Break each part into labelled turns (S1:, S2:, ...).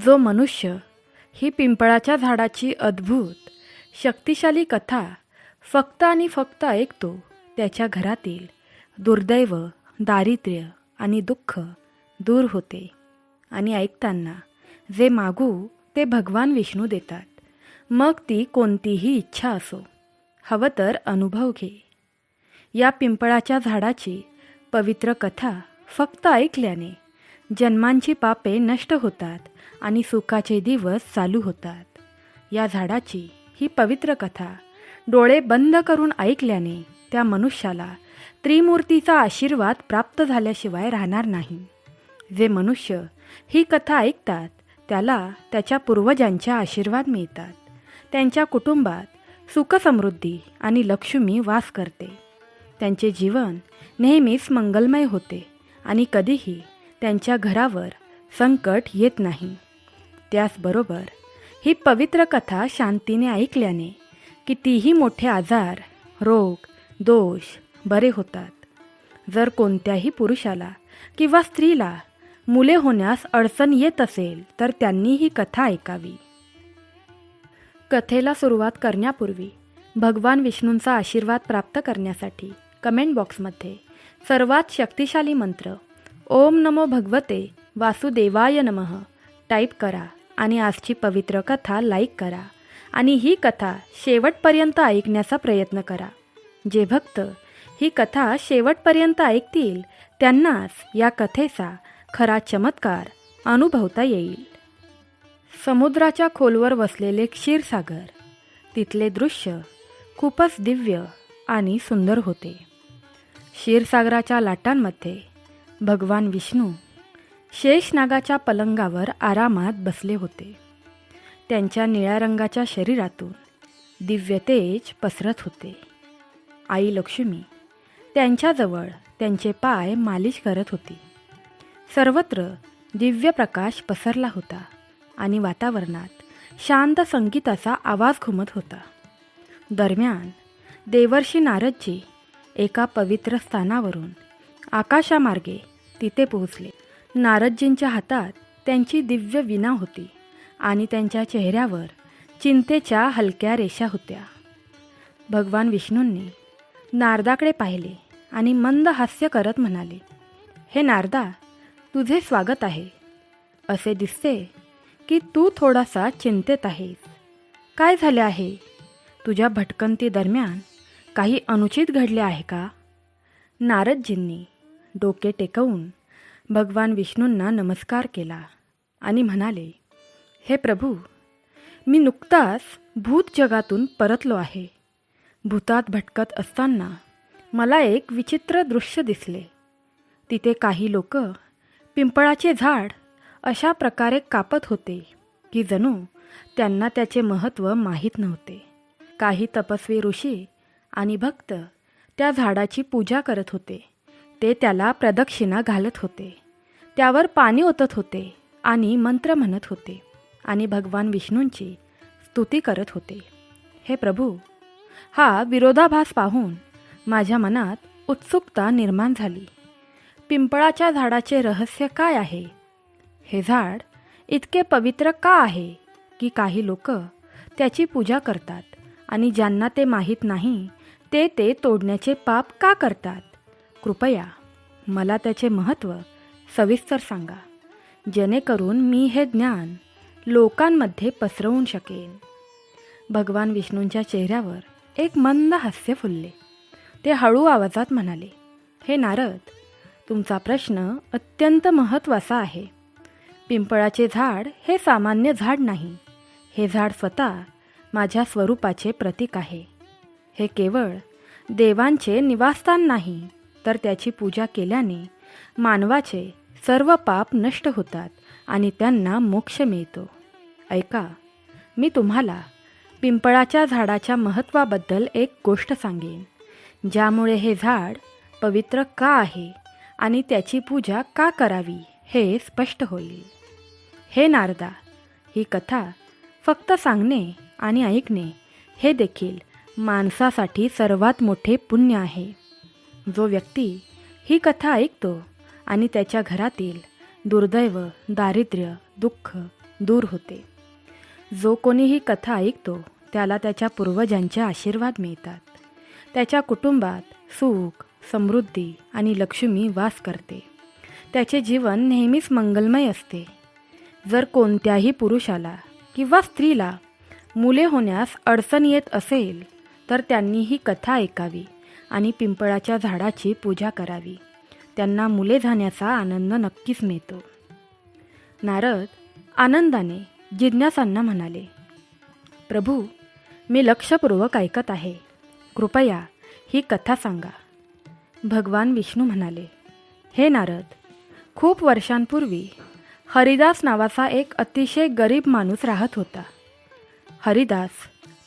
S1: जो मनुष्य ही पिंपळाच्या झाडाची अद्भुत शक्तिशाली कथा फक्त आणि फक्त ऐकतो त्याच्या घरातील दुर्दैव दारिद्र्य आणि दुःख दूर होते. आणि ऐकताना जे मागू ते भगवान विष्णू देतात. मग ती कोणतीही इच्छा असो हवं तर अनुभव घे. या पिंपळाच्या झाडाची पवित्र कथा फक्त ऐकल्याने जन्मांची पापे नष्ट होतात आणि सुखाचे दिवस चालू होतात. या झाडाची ही पवित्र कथा डोळे बंद करून ऐकल्याने त्या मनुष्याला त्रिमूर्तीचा आशीर्वाद प्राप्त झाल्याशिवाय राहणार नाही. जे मनुष्य ही कथा ऐकतात त्याला त्याच्या पूर्वजांच्या आशीर्वाद मिळतात. त्यांच्या कुटुंबात सुखसमृद्धी आणि लक्ष्मी वास करते. त्यांचे जीवन नेहमीच मंगलमय होते आणि कधीही त्यांच्या घरावर संकट येत नाही. त्याचबरोबर ही पवित्र कथा शांतीने ऐकल्याने कितीही मोठे आजार रोग दोष बरे होतात. जर कोणत्याही पुरुषाला किंवा स्त्रीला मुले होण्यास अडचण येत असेल तर त्यांनी ही कथा ऐकावी. कथेला सुरुवात करण्यापूर्वी भगवान विष्णूंचा आशीर्वाद प्राप्त करण्यासाठी कमेंट बॉक्समध्ये सर्वात शक्तिशाली मंत्र ओम नमो भगवते वासुदेवाय नमः टाईप करा. आणि आजची पवित्र कथा लाईक करा आणि ही कथा शेवटपर्यंत ऐकण्याचा प्रयत्न करा. जे भक्त ही कथा शेवटपर्यंत ऐकतील त्यांनाच या कथेचा खरा चमत्कार अनुभवता येईल. समुद्राच्या खोलवर वसलेले क्षीरसागर तिथले दृश्य खूपच दिव्य आणि सुंदर होते. क्षीरसागराच्या लाटांमध्ये भगवान विष्णू शेषनागाच्या पलंगावर आरामात बसले होते. त्यांच्या निळ्या रंगाच्या शरीरातून दिव्य तेज पसरत होते. आई लक्ष्मी त्यांच्याजवळ त्यांचे पाय मालिश करत होती. सर्वत्र दिव्य प्रकाश पसरला होता आणि वातावरणात शांत संगीताचा आवाज घुमत होता. दरम्यान देवर्षी नारदजी एका पवित्र स्थानावरून आकाशामार्गे तिथे पोहोचले. नारदजींच्या हातात त्यांची दिव्य विना होती आणि त्यांच्या चेहऱ्यावर चिंतेच्या हलक्या रेषा होत्या. भगवान विष्णूंनी नारदाकडे पाहिले आणि मंद हास्य करत म्हणाले हे नारदा तुझे स्वागत आहे. असे दिसते की तू थोडासा चिंतेत आहेस. काय झाले आहे? तुझ्या भटकंती दरम्यान काही अनुचित घडले आहे का? नारदजींनी डोके टेकवून भगवान विष्णूंना नमस्कार केला आणि म्हणाले हे प्रभू मी नुकताच भूत जगातून परतलो आहे. भूतात भटकत असताना मला एक विचित्र दृश्य दिसले. तिथे काही लोक पिंपळाचे झाड अशा प्रकारे कापत होते की जणू त्यांना त्याचे महत्त्व माहीत नव्हते. काही तपस्वी ऋषी आणि भक्त त्या झाडाची पूजा करत होते. ते त्याला प्रदक्षिणा घालत होते. त्यावर पाणी ओतत होते आणि मंत्र म्हणत होते आणि भगवान विष्णूंची स्तुती करत होते. हे प्रभू हा विरोधाभास पाहून माझ्या मनात उत्सुकता निर्माण झाली. पिंपळाच्या झाडाचे रहस्य काय आहे? हे झाड इतके पवित्र का आहे की काही लोक त्याची पूजा करतात आणि ज्यांना ते माहीत नाही ते ते तोडण्याचे पाप का करतात? कृपया मला त्याचे महत्त्व सविस्तर सांगा जेणेकरून मी हे ज्ञान लोकांमध्ये पसरवून शकेन. भगवान विष्णूंच्या चेहऱ्यावर एक मंद हास्य फुलले. ते हळू आवाजात म्हणाले हे नारद तुमचा प्रश्न अत्यंत महत्त्वाचा आहे. पिंपळाचे झाड हे सामान्य झाड नाही. हे झाड स्वतः माझ्या स्वरूपाचे प्रतीक आहे. हे केवळ देवांचे निवासस्थान नाही. तर त्याची पूजा केल्याने मानवाचे सर्व पाप नष्ट होतात आणि त्यांना मोक्ष मिळतो. ऐका मी तुम्हाला पिंपळाच्या झाडाच्या महत्त्वाबद्दल एक गोष्ट सांगेन ज्यामुळे हे झाड पवित्र का आहे आणि त्याची पूजा का करावी हे स्पष्ट होईल. हे नारदा ही कथा फक्त सांगणे आणि ऐकणे हे देखील माणसासाठी सर्वात मोठे पुण्य आहे. जो व्यक्ती ही कथा ऐकतो आणि त्याच्या घरातील दुर्दैव दारिद्र्य दुःख दूर होते. जो कोणी ही कथा ऐकतो त्याला त्याच्या पूर्वजांचे आशीर्वाद मिळतात. त्याच्या कुटुंबात सुख समृद्धी आणि लक्ष्मी वास करते. त्याचे जीवन नेहमीच मंगलमय असते. जर कोणत्याही पुरुषाला किंवा स्त्रीला मुले होण्यास अडचण येत असेल तर त्यांनी ही कथा ऐकावी. आणि पिंपळाच्या झाडाची पूजा करावी. त्यांना मुले झाण्याचा आनंद नक्कीच मिळतो. नारद आनंदाने जिज्ञासांना म्हणाले प्रभू मी लक्षपूर्वक ऐकत आहे. कृपया ही कथा सांगा. भगवान विष्णू म्हणाले हे नारद खूप वर्षांपूर्वी हरिदास नावाचा एक अतिशय गरीब माणूस राहत होता. हरिदास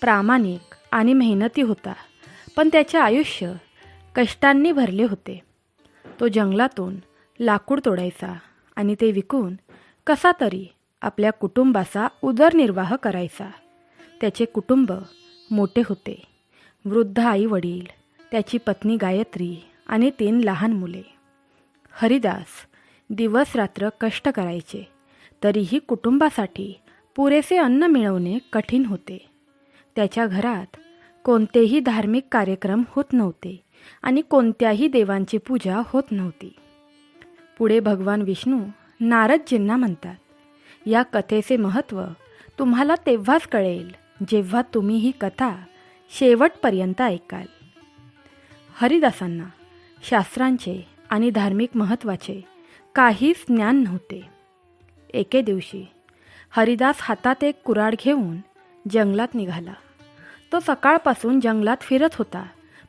S1: प्रामाणिक आणि मेहनती होता. पण त्याचे आयुष्य कष्टांनी भरले होते. तो जंगलातून लाकूड तोडायचा आणि ते विकून कसा तरी आपल्या कुटुंबाचा उदरनिर्वाह करायचा. त्याचे कुटुंब मोठे होते. वृद्ध आई वडील त्याची पत्नी गायत्री आणि तीन लहान मुले. हरिदास दिवस रात्र कष्ट करायचे तरीही कुटुंबासाठी पुरेसे अन्न मिळवणे कठीण होते. त्याच्या घरात कोणतेही धार्मिक कार्यक्रम होत नव्हते आणि कोणत्याही देवांची पूजा होत नव्हती. पुढे भगवान विष्णू नारदजींना म्हणतात या कथेचे महत्त्व तुम्हाला तेव्हाच कळेल जेव्हा तुम्ही ही कथा शेवटपर्यंत ऐकाल. हरिदासांना शास्त्रांचे आणि धार्मिक महत्त्वाचे काहीच ज्ञान नव्हते. एके दिवशी हरिदास हातात एक कुऱ्हाड घेऊन जंगलात निघाला. तो सकाळपासून जंगलात फिरत होता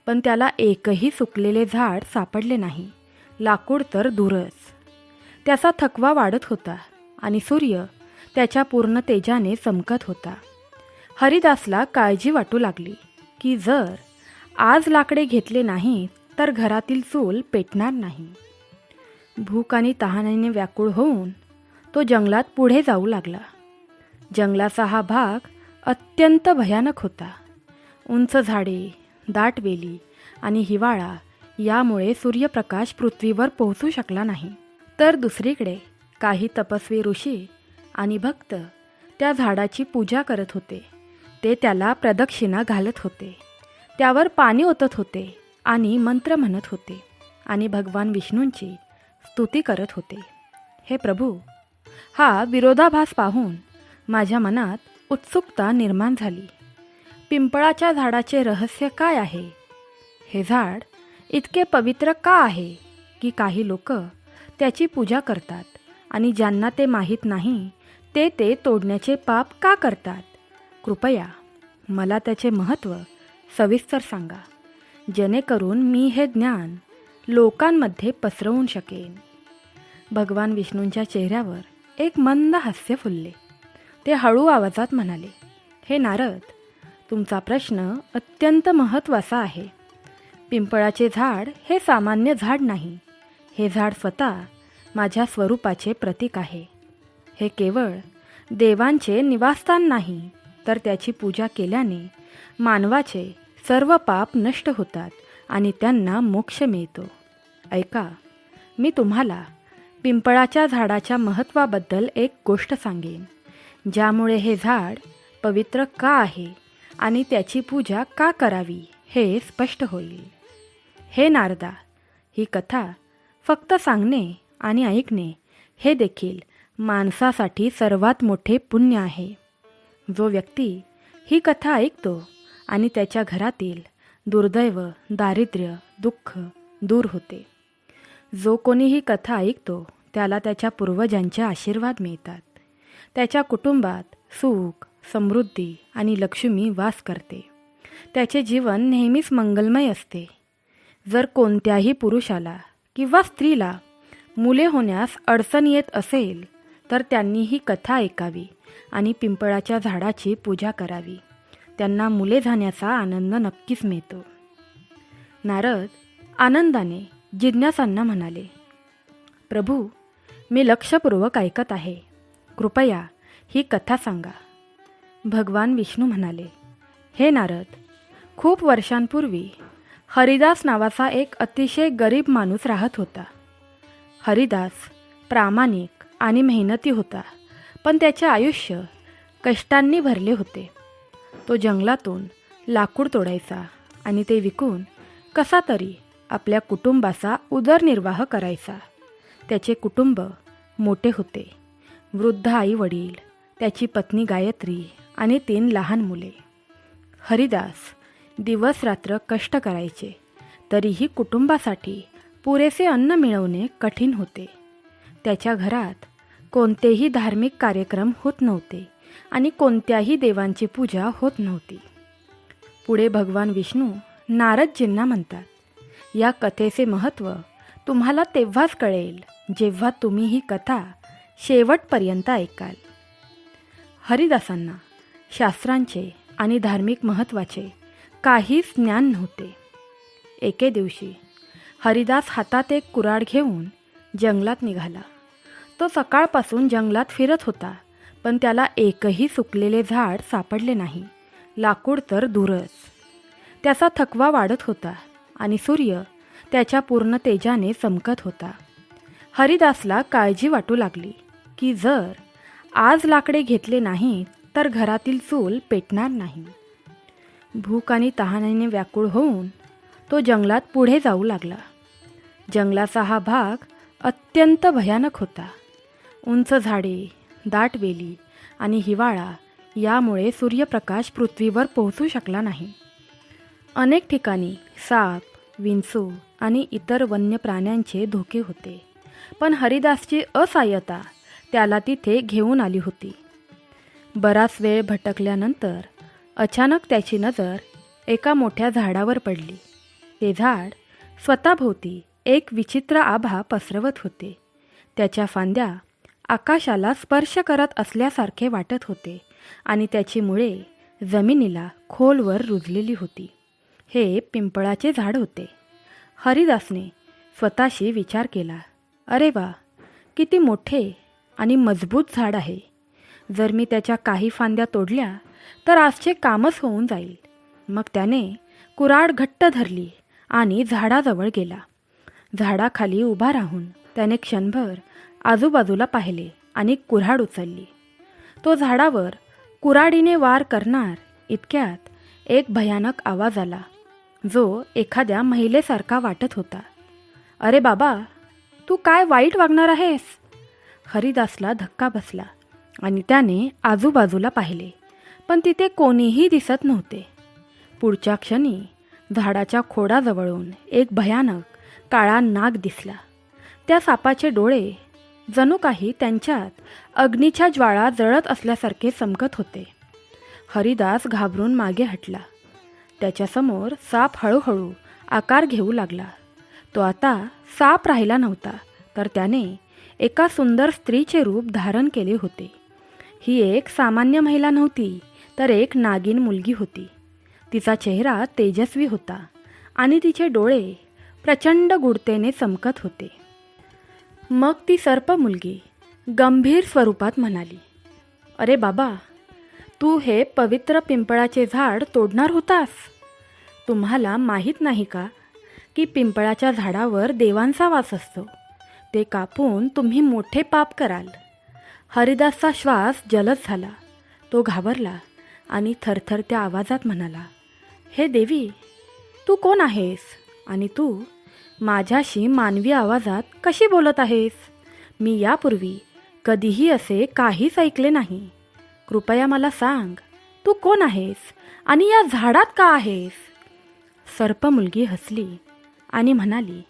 S1: पण त्याला एकही सुकलेले झाड सापडले नाही. लाकूड तर दूरच त्याचा थकवा वाढत होता आणि सूर्य त्याच्या पूर्ण तेजाने चमकत होता. हरिदासला काळजी वाटू लागली की जर आज लाकडे घेतले नाही तर घरातील चूल पेटणार नाही. भूक आणि तहानेने व्याकुळ होऊन तो जंगलात पुढे जाऊ लागला. जंगलाचा हा भाग अत्यंत भयानक होता. उंच झाडे दाट वेली आणि हिवाळा यामुळे सूर्यप्रकाश पृथ्वीवर पोहोचू शकला नाही. तर दुसरीकडे काही तपस्वी ऋषी आणि भक्त त्या झाडाची पूजा करत होते. ते त्याला प्रदक्षिणा घालत होते. त्यावर पाणी ओतत होते आणि मंत्र म्हणत होते आणि भगवान विष्णूंची स्तुती करत होते. हे प्रभू हा विरोधाभास पाहून माझ्या मनात उत्सुकता निर्माण झाली. पिंपळाच्या झाडाचे रहस्य काय आहे? हे झाड इतके पवित्र का आहे की काही लोक त्याची पूजा करतात आणि ज्यांना ते माहीत नाही ते ते तोडण्याचे पाप का करतात? कृपया मला त्याचे महत्त्व सविस्तर सांगा जेणेकरून मी हे ज्ञान लोकांमध्ये पसरवून शकेन. भगवान विष्णूंच्या चेहऱ्यावर एक मंद हास्य फुलले. ते हळू आवाजात म्हणाले हे नारद तुमचा प्रश्न अत्यंत महत्त्वाचा आहे. पिंपळाचे झाड हे सामान्य झाड नाही. हे झाड स्वतः माझ्या स्वरूपाचे प्रतीक आहे. हे केवळ देवांचे निवासस्थान नाही तर त्याची पूजा केल्याने मानवाचे सर्व पाप नष्ट होतात आणि त्यांना मोक्ष मिळतो. ऐका मी तुम्हाला पिंपळाच्या झाडाच्या महत्त्वाबद्दल एक गोष्ट सांगेन ज्यामुळे हे झाड पवित्र का आहे आणि त्याची पूजा का करावी हे स्पष्ट होईल. हे नारदा ही कथा फक्त सांगणे आणि ऐकणे हे देखील माणसासाठी सर्वात मोठे पुण्य आहे. जो व्यक्ती ही कथा ऐकतो आणि त्याच्या घरातील दुर्दैव दारिद्र्य दुःख दूर होते. जो कोणी ही कथा ऐकतो त्याला त्याच्या पूर्वजांचे आशीर्वाद मिळतात. त्याच्या कुटुंबात सुख समृद्धी आणि लक्ष्मी वास करते. त्याचे जीवन नेहमीच मंगलमय असते. जर कोणत्याही पुरुषाला किंवा स्त्रीला मुले होण्यास अडचण येत असेल तर त्यांनी ही कथा ऐकावी आणि पिंपळाच्या झाडाची पूजा करावी. त्यांना मुले झाण्याचा आनंद नक्कीच मिळतो. नारद आनंदाने जिज्ञासांना म्हणाले प्रभू मी लक्षपूर्वक ऐकत आहे. कृपया ही कथा सांगा. भगवान विष्णू म्हणाले हे नारद खूप वर्षांपूर्वी हरिदास नावाचा एक अतिशय गरीब माणूस राहत होता. हरिदास प्रामाणिक आणि मेहनती होता पण त्याचे आयुष्य कष्टांनी भरले होते. तो जंगलातून लाकूड तोडायचा आणि ते विकून कसा तरी आपल्या कुटुंबाचा उदरनिर्वाह करायचा. त्याचे कुटुंब मोठे होते. वृद्ध आई वडील त्याची पत्नी गायत्री आणि तीन लहान मुले. हरिदास दिवस रात्र कष्ट करायचे तरीही कुटुंबासाठी पुरेसे अन्न मिळवणे कठीण होते. त्याच्या घरात कोणतेही धार्मिक कार्यक्रम होत नव्हते आणि कोणत्याही देवांची पूजा होत नव्हती. पुढे भगवान विष्णू नारदजींना म्हणतात या कथेचे महत्त्व तुम्हाला तेव्हाच कळेल जेव्हा तुम्ही ही कथा शेवटपर्यंत ऐकाल. हरिदासांना शास्त्रांचे आणि धार्मिक महत्त्वाचे काहीच ज्ञान नव्हते. एके दिवशी हरिदास हातात एक कुऱ्हाड घेऊन जंगलात निघाला. तो सकाळपासून जंगलात फिरत होता पण त्याला एकही सुकलेले झाड सापडले नाही लाकूड तर दूरच. त्याचा थकवा वाढत होता आणि सूर्य त्याच्या पूर्ण तेजाने चमकत होता. हरिदासला काळजी वाटू लागली की जर आज लाकडे घेतले नाहीत तर घरातील चूल पेटणार नाही. भूक आणि तहानेने व्याकुळ होऊन तो जंगलात पुढे जाऊ लागला. जंगलाचा हा भाग अत्यंत भयानक होता. उंच झाडे दाट वेली आणि हिवाळा यामुळे सूर्यप्रकाश पृथ्वीवर पोहोचू शकला नाही. अनेक ठिकाणी साप विंचू आणि इतर वन्य प्राण्यांचे धोके होते पण हरिदासची असहाय्यता त्याला तिथे घेऊन आली होती. बराच वेळ भटकल्यानंतर अचानक त्याची नजर एका मोठ्या झाडावर पडली. ते झाड स्वतःभोवती एक विचित्र आभा पसरवत होते. त्याच्या फांद्या आकाशाला स्पर्श करत असल्यासारखे वाटत होते आणि त्याची मुळे जमिनीला खोलवर रुजलेली होती. हे पिंपळाचे झाड होते. हरिदासने स्वतःशी विचार केला. अरे वा किती मोठे आणि मजबूत झाड आहे. जर मी त्याच्या काही फांद्या तोडल्या तर आजचे कामच होऊन जाईल. मग त्याने कुराड घट्ट धरली आणि झाडाजवळ गेला. झाडाखाली उभा राहून त्याने क्षणभर आजूबाजूला पाहिले आणि कुऱ्हाड उचलली. तो झाडावर कुऱ्हाडीने वार करणार इतक्यात एक भयानक आवाज आला जो एखाद्या महिलेसारखा वाटत होता. अरे बाबा तू काय वाईट वागणार आहेस? हरिदासला धक्का बसला. आणि त्याने आजूबाजूला पाहिले. पण तिथे कोणीही दिसत नव्हते. पुढच्या क्षणी झाडाच्या खोडाजवळून एक भयानक काळा नाग दिसला. त्या सापाचे डोळे जणू काही त्यांच्यात अग्नीच्या ज्वाळा जळत असल्यासारखे चमकत होते. हरिदास घाबरून मागे हटला. त्याच्यासमोर साप हळूहळू आकार घेऊ लागला. तो आता साप राहिला नव्हता तर त्याने एका सुंदर स्त्रीचे रूप धारण केले होते. ही एक सामान्य महिला नव्हती तर एक नागिन मुलगी होती. तिचा चेहरा तेजस्वी होता आणि तिचे डोळे प्रचंड गुडतेने चमकत होते. मग ती सर्प मुलगी गंभीर स्वरूपात म्हणाली अरे बाबा तू हे पवित्र पिंपळाचे झाड तोडणार होतास? तुम्हाला माहीत नाही का की पिंपळाच्या झाडावर देवांचा वास असतो? ते कापून तुम्ही मोठे पाप कराल. हरिदासचा श्वास जलद झाला. तो घाबरला आणि थरथरत्या आवाजात म्हणाला हे देवी तू कोण आहेस? आणि तू माझ्याशी मानवी आवाजात कशी बोलत आहेस? मी यापूर्वी कधीही असे काहीच ऐकले नाही. कृपया मला सांग तू कोण आहेस आणि या झाडात का आहेस? सर्प मुलगी हसली आणि म्हणाली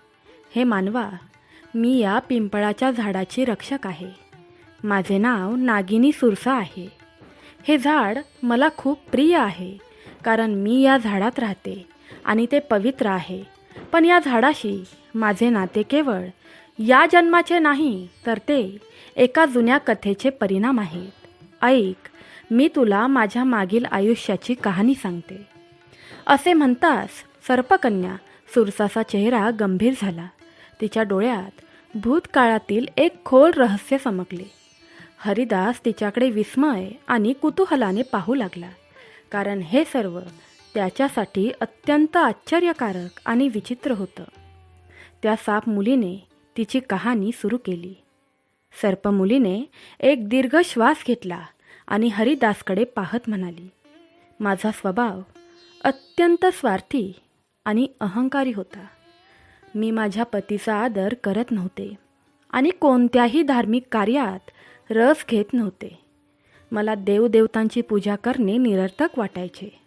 S1: हे मानवा मी या पिंपळाच्या झाडाची रक्षक आहे. माझे नाव नागिनी सुरसा आहे. हे झाड मला खूप प्रिय आहे कारण मी या झाडात राहते आणि ते पवित्र आहे. पण या झाडाशी माझे नाते केवळ या जन्माचे नाही तर ते एका जुन्या कथेचे परिणाम आहेत. ऐक मी तुला माझ्या मागील आयुष्याची कहाणी सांगते. असे म्हणताच सर्पकन्या सुरसाचा चेहरा गंभीर झाला. तिच्या डोळ्यात भूतकाळातील एक खोल रहस्य चमकले. हरिदास तिच्याकडे विस्मय आणि कुतूहलाने पाहू लागला. कारण हे सर्व त्याच्यासाठी अत्यंत आश्चर्यकारक आणि विचित्र होतं. त्या साप मुलीने तिची कहाणी सुरू केली. सर्प मुलीने एक दीर्घ श्वास घेतला आणि हरिदासकडे पाहत म्हणाली माझा स्वभाव अत्यंत स्वार्थी आणि अहंकारी होता. मी माझ्या पतीचा आदर करत नव्हते आणि कोणत्याही धार्मिक कार्यात रस घेत नव्हते. मला देवदेवतांची पूजा करणे निरर्थक वाटायचे.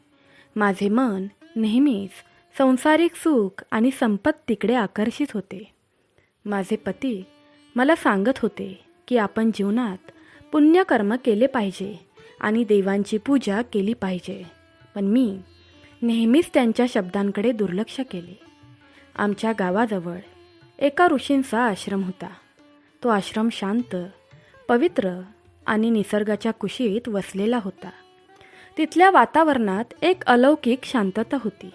S1: माझे मन नेहमीच संसारिक सुख आणि संपत्तीकडे आकर्षित होते. माझे पती मला सांगत होते की आपण जीवनात पुण्यकर्म केले पाहिजे आणि देवांची पूजा केली पाहिजे. पण मी नेहमीच त्यांच्या शब्दांकडे दुर्लक्ष केले. आमच्या गावाजवळ एका ऋषींचा आश्रम होता. तो आश्रम शांत पवित्र आणि निसर्गाच्या कुशीत वसलेला होता. तिथल्या वातावरणात एक अलौकिक शांतता होती.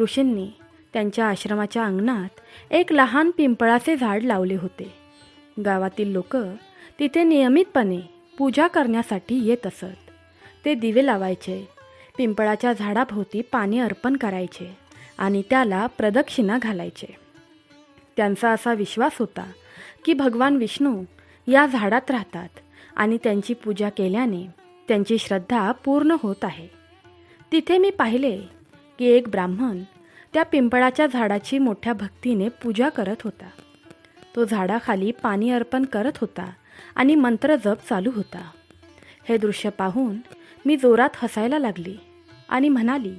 S1: ऋषींनी त्यांच्या आश्रमाच्या अंगणात एक लहान पिंपळाचे झाड लावले होते. गावातील लोक तिथे नियमितपणे पूजा करण्यासाठी येत असत. ते दिवे लावायचे पिंपळाच्या झाडाभोवती पाणी अर्पण करायचे आणि त्याला प्रदक्षिणा घालायचे. त्यांचा असा विश्वास होता की भगवान विष्णू या झाडात राहतात आणि त्यांची पूजा केल्याने त्यांची श्रद्धा पूर्ण होत आहे. तिथे मी पाहिले की एक ब्राह्मण त्या पिंपळाच्या झाडाची मोठ्या भक्तीने पूजा करत होता. तो झाडाखाली पाणी अर्पण करत होता आणि मंत्रजप चालू होता. हे दृश्य पाहून मी जोरात हसायला लागली आणि म्हणाली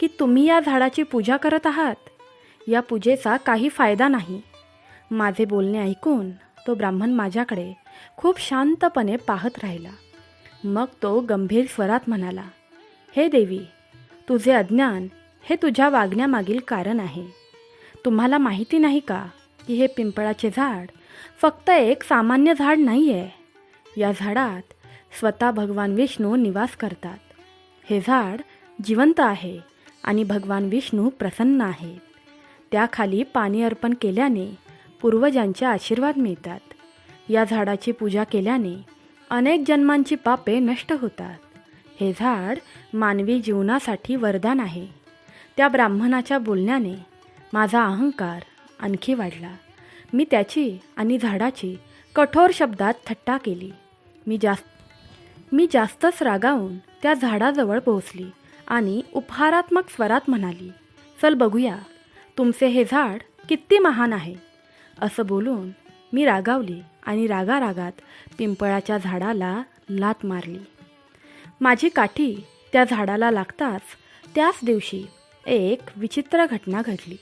S1: की तुम्ही या झाडाची पूजा करत आहात? या पूजेचा काही फायदा नाही. माझे बोलणे ऐकून तो ब्राह्मण माझ्याकडे खूप शांतपणे पाहत राहिला. मग तो गंभीर स्वरात म्हणाला हे देवी तुझे अज्ञान हे तुझ्या वागण्यामागील कारण आहे. तुम्हाला माहिती नाही का की हे पिंपळाचे झाड फक्त एक सामान्य झाड नाही आहे या झाडात स्वतः भगवान विष्णू निवास करतात. हे झाड जिवंत आहे आणि भगवान विष्णू प्रसन्न आहेत. त्याखाली पाणी अर्पण केल्याने पूर्वजांचे आशीर्वाद मिळतात. या झाडाची पूजा केल्याने अनेक जन्मांची पापे नष्ट होतात. हे झाड मानवी जीवनासाठी वरदान आहे. त्या ब्राह्मणाच्या बोलण्याने माझा अहंकार आणखी वाढला. मी त्याची आणि झाडाची कठोर शब्दात थट्टा केली. मी जास्त मी जास्तच रागावून त्या झाडाजवळ पोहोचली आणि उपहारात्मक स्वरात म्हणाली चल बघूया तुमचे हे झाड किती महान आहे. असं बोलून मी रागावली आणि रागारागात पिंपळाच्या झाडाला लात मारली. माझी काठी त्या झाडाला लागताच त्याच दिवशी एक विचित्र घटना घडली.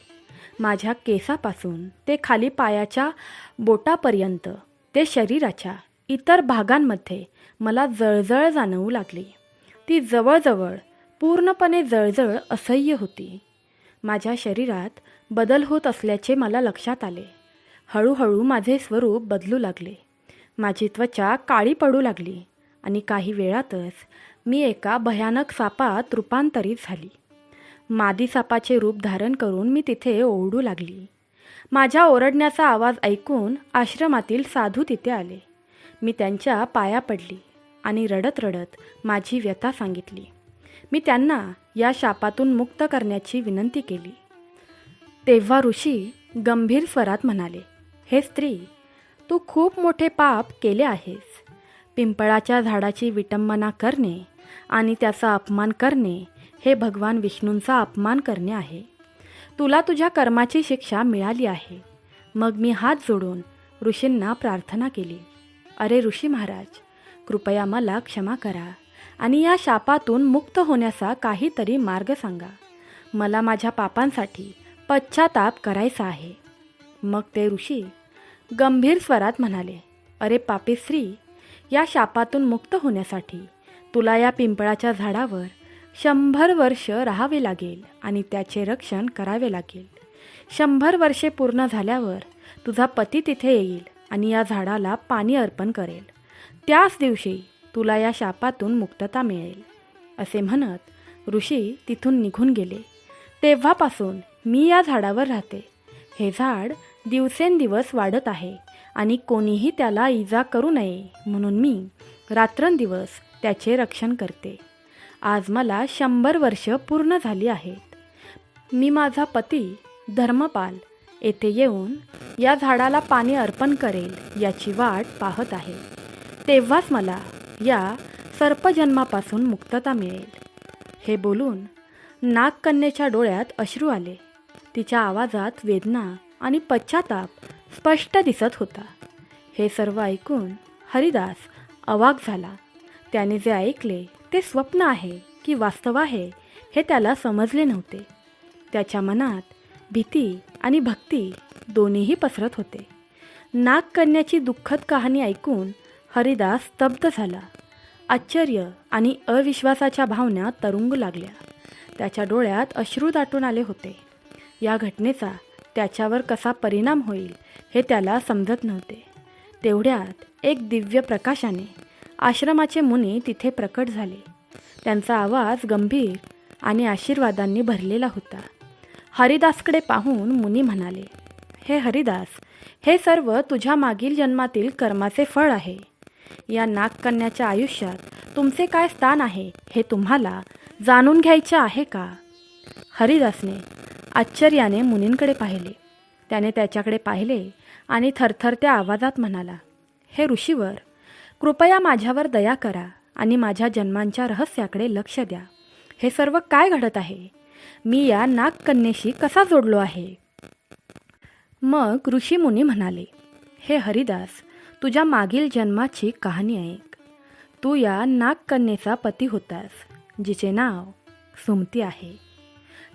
S1: माझ्या केसापासून ते खाली पायाच्या बोटापर्यंत ते शरीराच्या इतर भागांमध्ये मला जळजळ जाणवू लागली. ती जवळजवळ पूर्णपणे जळजळ असह्य होती. माझ्या शरीरात बदल होत असल्याचे मला लक्षात आले. हळूहळू माझे स्वरूप बदलू लागले. माझी त्वचा काळी पडू लागली आणि काही वेळातच मी एका भयानक सापात रूपांतरित झाली. मादी सापाचे रूप धारण करून मी तिथे ओरडू लागली. माझ्या ओरडण्याचा आवाज ऐकून आश्रमातील साधू तिथे आले. मी त्यांच्या पाया पडली आणि रडत रडत माझी व्यथा सांगितली. मी त्यांना या शापातून मुक्त करण्याची विनंती केली. तेव्हा ऋषी गंभीर स्वरात म्हणाले हे स्त्री तू खूप मोठे पाप केले आहेस. पिंपळाच्या झाडाची विटंबना करणे आणि त्याचा अपमान करणे हे भगवान विष्णूंचा अपमान करणे आहे. तुला तुझ्या कर्माची शिक्षा मिळाली आहे. मग मी हात जोडून ऋषींना प्रार्थना केली. अरे ऋषी महाराज कृपया मला क्षमा करा आणि या शापातून मुक्त होण्याचा काहीतरी मार्ग सांगा. मला माझ्या पापांसाठी पश्चाताप करायचा आहे. मग ते ऋषी गंभीर स्वरात म्हणाले अरे पापी स्त्री या शापातून मुक्त होण्यासाठी तुला या पिंपळाच्या झाडावर शंभर वर्ष राहावे लागेल आणि त्याचे रक्षण करावे लागेल. शंभर वर्षे पूर्ण झाल्यावर तुझा पती तिथे येईल आणि या झाडाला पाणी अर्पण करेल. त्याच दिवशी तुला या शापातून मुक्तता मिळेल. असे म्हणत ऋषी तिथून निघून गेले. तेव्हापासून मी या झाडावर राहते. हे झाड दिवसेंदिवस वाढत आहे आणि कोणीही त्याला इजा करू नये म्हणून मी रात्रंदिवस त्याचे रक्षण करते. आज मला शंभर वर्ष पूर्ण झाली आहेत. मी माझा पती धर्मपाल येथे येऊन या झाडाला पाणी अर्पण करेल याची वाट पाहत आहे. तेव्हाच मला या सर्पजन्मापासून मुक्तता मिळेल. हे बोलून नागकन्येच्या डोळ्यात अश्रू आले. तिच्या आवाजात वेदना आणि पश्चाताप स्पष्ट दिसत होता. हे सर्व ऐकून हरिदास अवाक झाला. त्याने जे ऐकले ते स्वप्न आहे की वास्तव आहे हे त्याला समजले नव्हते. त्याच्या मनात भीती आणि भक्ती दोन्हीही पसरत होते. नागकन्याची दुःखद कहाणी ऐकून हरिदास स्तब्ध झाला. आश्चर्य आणि अविश्वासाच्या भावना तरुंग लागल्या. त्याच्या डोळ्यात अश्रू दाटून आले होते. या घटनेचा त्याच्यावर कसा परिणाम होईल हे त्याला समजत नव्हते. तेवढ्यात एक दिव्य प्रकाशाने आश्रमाचे मुनी तिथे प्रकट झाले. त्यांचा आवाज गंभीर आणि आशीर्वादांनी भरलेला होता. हरिदासकडे पाहून मुनी म्हणाले हे हरिदास हे सर्व तुझ्या मागील जन्मातील कर्माचे फळ आहे. या नागकन्याच्या आयुष्यात तुमचे काय स्थान आहे हे तुम्हाला जाणून घ्यायचे आहे का? हरिदासने आश्चर्याने मुनींकडे पाहिले. त्याने त्याच्याकडे पाहिले आणि थरथरत्या आवाजात म्हणाला हे ऋषीवर कृपया माझ्यावर दया करा आणि माझ्या जन्मांच्या रहस्याकडे लक्ष द्या. हे सर्व काय घडत आहे? मी या नागकन्येशी कसा जोडलो आहे? मग ऋषीमुनी म्हणाले हे हरिदास तुझ्या मागील जन्माची कहाणी ऐक. तू या नागकन्येचा पती होतास जिचे नाव सुमती आहे.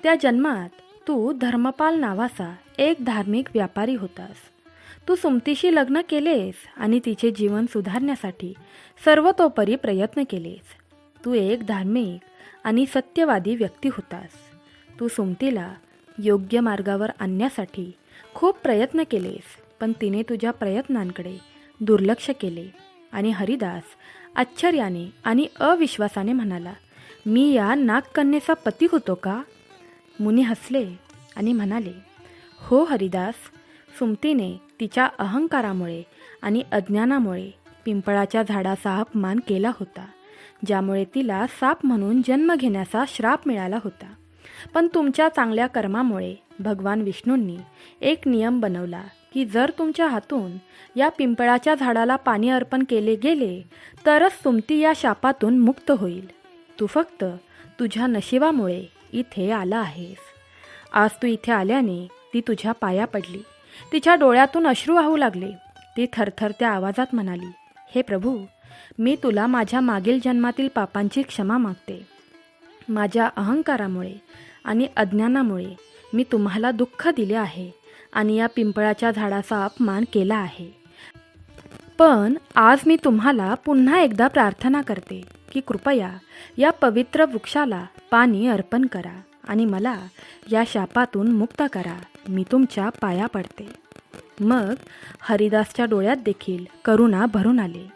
S1: त्या जन्मात तू धर्मपाल नावाचा एक धार्मिक व्यापारी होतास. तू सुमतीशी लग्न केलेस आणि तिचे जीवन सुधारण्यासाठी सर्वतोपरी प्रयत्न केलेस. तू एक धार्मिक आणि सत्यवादी व्यक्ती होतास. तू सुमतीला योग्य मार्गावर आणण्यासाठी खूप प्रयत्न केलेस पण तिने तुझ्या प्रयत्नांकडे दुर्लक्ष केले आणि हरिदास आश्चर्याने आणि अविश्वासाने म्हणाला मी या नागकन्येचा पती होतो का? मुनी हसले आणि म्हणाले हो हरिदास सुमतीने तिच्या अहंकारामुळे आणि अज्ञानामुळे पिंपळाच्या झाडाचा अपमान केला होता ज्यामुळे तिला साप म्हणून जन्म घेण्याचा श्राप मिळाला होता. पण तुमच्या चांगल्या कर्मामुळे भगवान विष्णूंनी एक नियम बनवला की जर तुमच्या हातून या पिंपळाच्या झाडाला पाणी अर्पण केले गेले तरच तुमती या शापातून मुक्त होईल. तू फक्त तुझ्या नशिबामुळे इथे आला आहेस. आज तू इथे आल्याने ती तुझ्या पाया पडली. तिच्या डोळ्यातून अश्रू वाहू लागले. ती थरथरत्या आवाजात म्हणाली हे प्रभू मी तुला माझ्या मागील जन्मातील पापांची क्षमा मागते. माझ्या अहंकारामुळे आणि अज्ञानामुळे मी तुम्हाला दुःख दिले आहे आणि या पिंपळाच्या झाडाचा अपमान केला आहे. पण आज मी तुम्हाला पुन्हा एकदा प्रार्थना करते. की कृपया या पवित्र वृक्षाला पाणी अर्पण करा आणि मला या शापातून मुक्त करा. मी तुमच्या पाया पडते. मग हरिदासच्या डोळ्यात देखील करुणा भरून आले.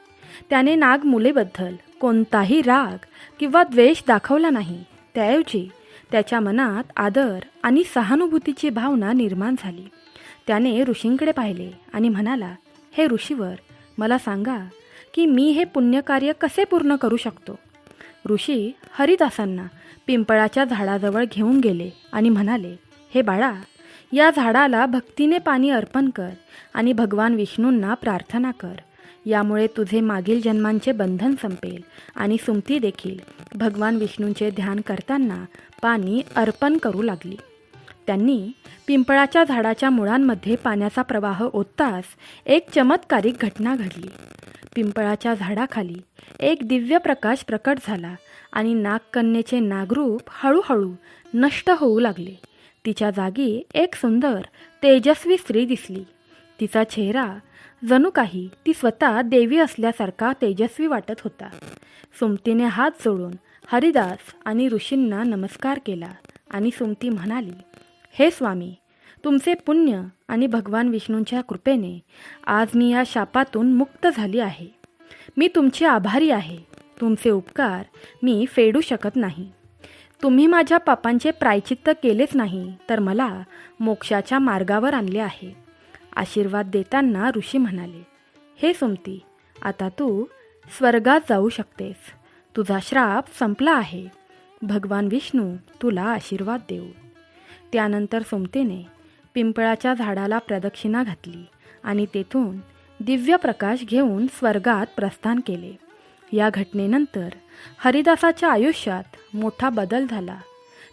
S1: त्याने नाग मुलेबद्दल कोणताही राग किंवा द्वेष दाखवला नाही. त्याऐवजी त्याच्या मनात आदर आणि सहानुभूतीची भावना निर्माण झाली. त्याने ऋषींकडे पाहिले आणि म्हणाला हे ऋषीवर मला सांगा की मी हे पुण्यकार्य कसे पूर्ण करू शकतो? ऋषी हरिदासांना पिंपळाच्या झाडाजवळ घेऊन गेले आणि म्हणाले हे बाळा या झाडाला भक्तीने पाणी अर्पण कर आणि भगवान विष्णूंना प्रार्थना कर. यामुळे तुझे मागील जन्मांचे बंधन संपेल आणि सुमती देखील भगवान विष्णूंचे ध्यान करताना पाणी अर्पण करू लागली. त्यांनी पिंपळाच्या झाडाच्या मुळांमध्ये पाण्याचा प्रवाह ओतताच एक चमत्कारिक घटना घडली. पिंपळाच्या झाडाखाली एक दिव्य प्रकाश प्रकट झाला आणि नागकन्येचे नागरूप हळूहळू नष्ट होऊ लागले. तिच्या जागी एक सुंदर तेजस्वी स्त्री दिसली. तिचा चेहरा जणू काही ती स्वतः देवी असल्यासारखा तेजस्वी वाटत होता. सुमतीने हात जोडून हरिदास आणि ऋषींना नमस्कार केला आणि सुमती म्हणाली हे स्वामी तुमचे पुण्य आणि भगवान विष्णूंच्या कृपेने आज मी या शापातून मुक्त झाली आहे. मी तुमची आभारी आहे. तुमचे उपकार मी फेडू शकत नाही. तुम्ही माझ्या पापांचे प्रायचित्त केलेच नाही तर मला मोक्षाच्या मार्गावर आणले आहे. आशीर्वाद देताना ऋषी म्हणाले हे सुमती आता तू स्वर्गात जाऊ शकतेस. तुझा श्राप संपला आहे. भगवान विष्णू तुला आशीर्वाद देऊ. त्यानंतर सुमतीने पिंपळाच्या झाडाला प्रदक्षिणा घातली आणि तेथून दिव्य प्रकाश घेऊन स्वर्गात प्रस्थान केले. या घटनेनंतर हरिदासाच्या आयुष्यात मोठा बदल झाला.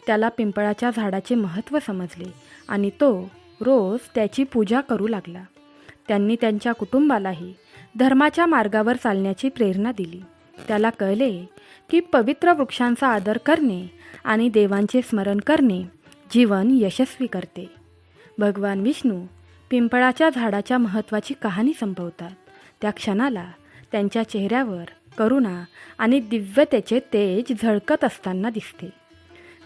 S1: त्याला पिंपळाच्या झाडाचे महत्त्व समजले आणि तो रोज त्याची पूजा करू लागला. त्यांनी त्यांच्या कुटुंबालाही धर्माच्या मार्गावर चालण्याची प्रेरणा दिली. त्याला कळले की पवित्र वृक्षांचा आदर करणे आणि देवांचे स्मरण करणे जीवन यशस्वी करते. भगवान विष्णू पिंपळाच्या झाडाच्या महत्त्वाची कहाणी संपवतात. त्या क्षणाला त्यांच्या चेहऱ्यावर करुणा आणि दिव्यतेचे तेज झळकत असताना दिसते.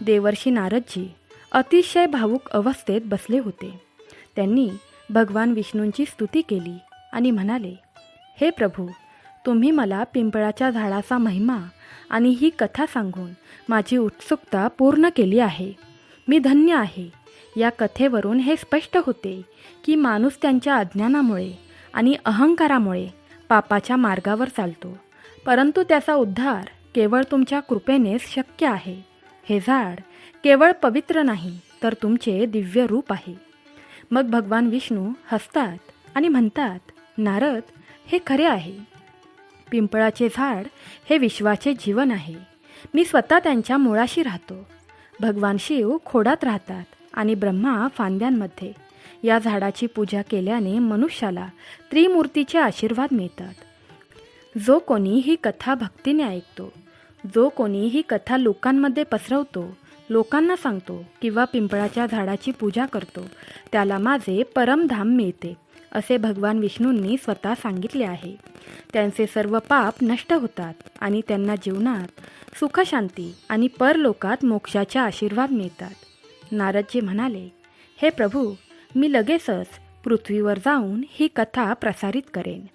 S1: देवर्षी नारदजी अतिशय भावूक अवस्थेत बसले होते. त्यांनी भगवान विष्णूंची स्तुती केली आणि म्हणाले हे प्रभू तुम्ही मला पिंपळाच्या झाडाचा महिमा आणि ही कथा सांगून माझी उत्सुकता पूर्ण केली आहे. मी धन्य आहे. या कथेवरून हे स्पष्ट होते की माणूस त्यांच्या अज्ञानामुळे आणि अहंकारामुळे पापाच्या मार्गावर चालतो. परंतु त्याचा उद्धार केवळ तुमच्या कृपेनेच शक्य आहे. हे झाड केवळ पवित्र नाही तर तुमचे दिव्य रूप आहे. मग भगवान विष्णू हसतात आणि म्हणतात नारद हे खरे आहे. पिंपळाचे झाड हे विश्वाचे जीवन आहे. मी स्वतः त्यांच्या मुळाशी राहतो. भगवान शिव खोडात राहतात. आणि ब्रह्मा फांद्यांमध्ये. या झाडाची पूजा केल्याने मनुष्याला त्रिमूर्तीचे आशीर्वाद मिळतात. जो कोणी ही कथा भक्तीने ऐकतो जो कोणी ही कथा लोकांमध्ये पसरवतो लोकांना सांगतो किंवा पिंपळाच्या झाडाची पूजा करतो त्याला माझे परमधाम मिळते असे भगवान विष्णूंनी स्वतः सांगितले आहे. त्यांचे सर्व पाप नष्ट होतात आणि त्यांना जीवनात सुखशांती आणि परलोकात मोक्षाचे आशीर्वाद मिळतात. नारदजी म्हणाले हे प्रभू मी लगेचच पृथ्वीवर जाऊन ही कथा प्रसारित करेन.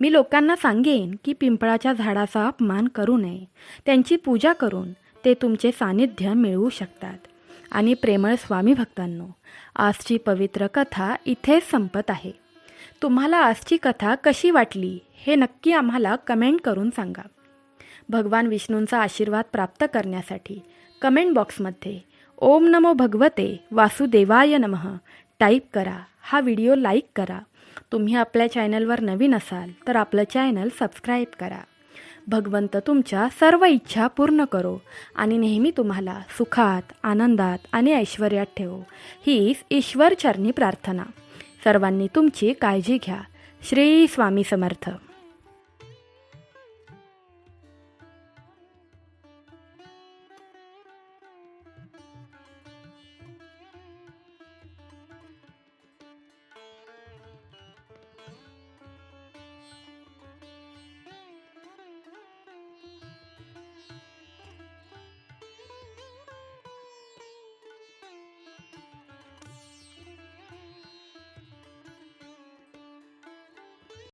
S1: मी लोकांना सांगेन की पिंपळाच्या झाडाचा अपमान करू नये. त्यांची पूजा करून ते तुमचे सानिध्य मिळवू शकतात. आणि प्रेमळ स्वामी भक्तांनो आजची पवित्र कथा इथेच संपत आहे. तुम्हाला आजची कथा कशी वाटली हे नक्की आम्हाला कमेंट करून सांगा. भगवान विष्णूंचा आशीर्वाद प्राप्त करण्यासाठी कमेंट बॉक्समध्ये ओम नमो भगवते वासुदेवाय नमः. टाईप करा हा व्हिडिओ लाईक करा. तुम्ही आपल्या चॅनलवर नवीन असाल तर आपलं चॅनल सबस्क्राईब करा. भगवंत तुमच्या सर्व इच्छा पूर्ण करो आणि नेहमी तुम्हाला सुखात आनंदात आणि ऐश्वर्यात ठेवो. हीच ईश्वरचरणी प्रार्थना. सर्वांनी तुमची काळजी घ्या. श्री स्वामी समर्थ.